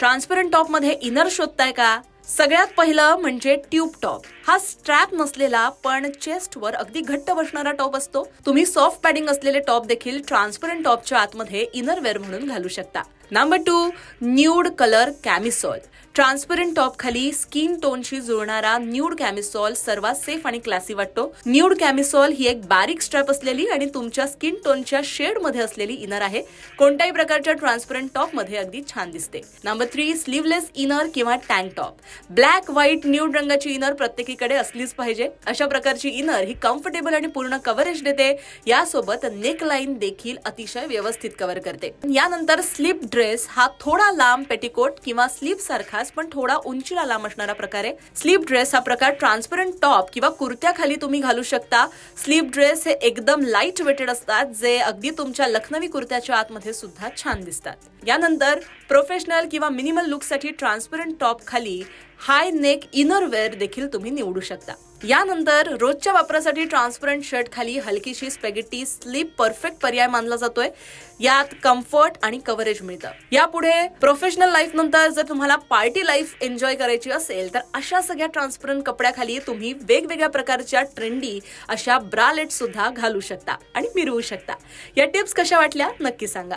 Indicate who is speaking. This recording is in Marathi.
Speaker 1: ट्रान्सपरंट टॉपमध्ये इनर शोधताय का? सगळ्यात पहिलं म्हणजे ट्यूब टॉप हा स्ट्रॅप नसलेला पण चेस्टवर अगदी घट्ट बसणारा टॉप असतो. तुम्ही सॉफ्ट पॅडिंग असलेले टॉप देखील ट्रान्सपरंट टॉपच्या आतमध्ये इनर वेअर म्हणून घालू शकता. Number two nude colour camisole transparent top खाली स्किन टोनशी जुळणारा न्यूड कॅमिसॉल सर्वात सेफ आणि क्लासी वाटतो. न्यूड कॅमिसॉल ही एक बारीक स्ट्रॅप असलेली आणि तुमच्या स्किन टोनच्या शेडमध्ये असलेली इनर आहे. कोणत्याही प्रकारच्या ट्रान्सपरंट टॉपमध्ये अगदी छान दिसते. नंबर थ्री स्लीवलेस इनर किंवा tank top black white nude रंगाची इनर प्रत्येकीकडे असलीच पाहिजे. अशा प्रकारची इनर ही कम्फर्टेबल आणि पूर्ण कव्हरेज देते. यासोबत नेक लाईन देखील अतिशय व्यवस्थित कव्हर करते. यानंतर स्लीप ड्रेस हा थोडा लांब पेटीकोट किंवा स्लीप सारखाच पण थोडा उंचीला लांब असणारा प्रकार आहे. स्लीप ड्रेस हा प्रकार ट्रान्सपरंट टॉप किंवा कुर्त्याखाली तुम्ही घालू शकता. स्लीप ड्रेस हे एकदम लाइट वेटेड असतात जे अगदी तुमच्या लखनवी कुर्त्याच्या आतमध्ये सुद्धा छान दिसतात. यानंतर प्रोफेशनल किंवा मिनिमल लुकसाठी ट्रान्सपरंट टॉप खाली हाय नेक इनरवेअर देखील तुम्ही निवडू शकता. यानंतर रोजच्या वापरासाठी ट्रान्सपरंट शर्ट खाली हलकीशी स्पेगेटी स्लीप परफेक्ट पर्याय मानला जातोय. यात कम्फर्ट आणि कव्हरेज मिळतं. यापुढे प्रोफेशनल लाईफ नंतर जर तुम्हाला पार्टी लाईफ एन्जॉय करायची असेल तर अशा सगळ्या ट्रान्सपरंट कपड्याखाली तुम्ही वेगवेगळ्या प्रकारच्या ट्रेंडी अशा ब्रालेट सुद्धा घालू शकता आणि मिरवू शकता. या टिप्स कशा वाटल्या? नक्की सांगा.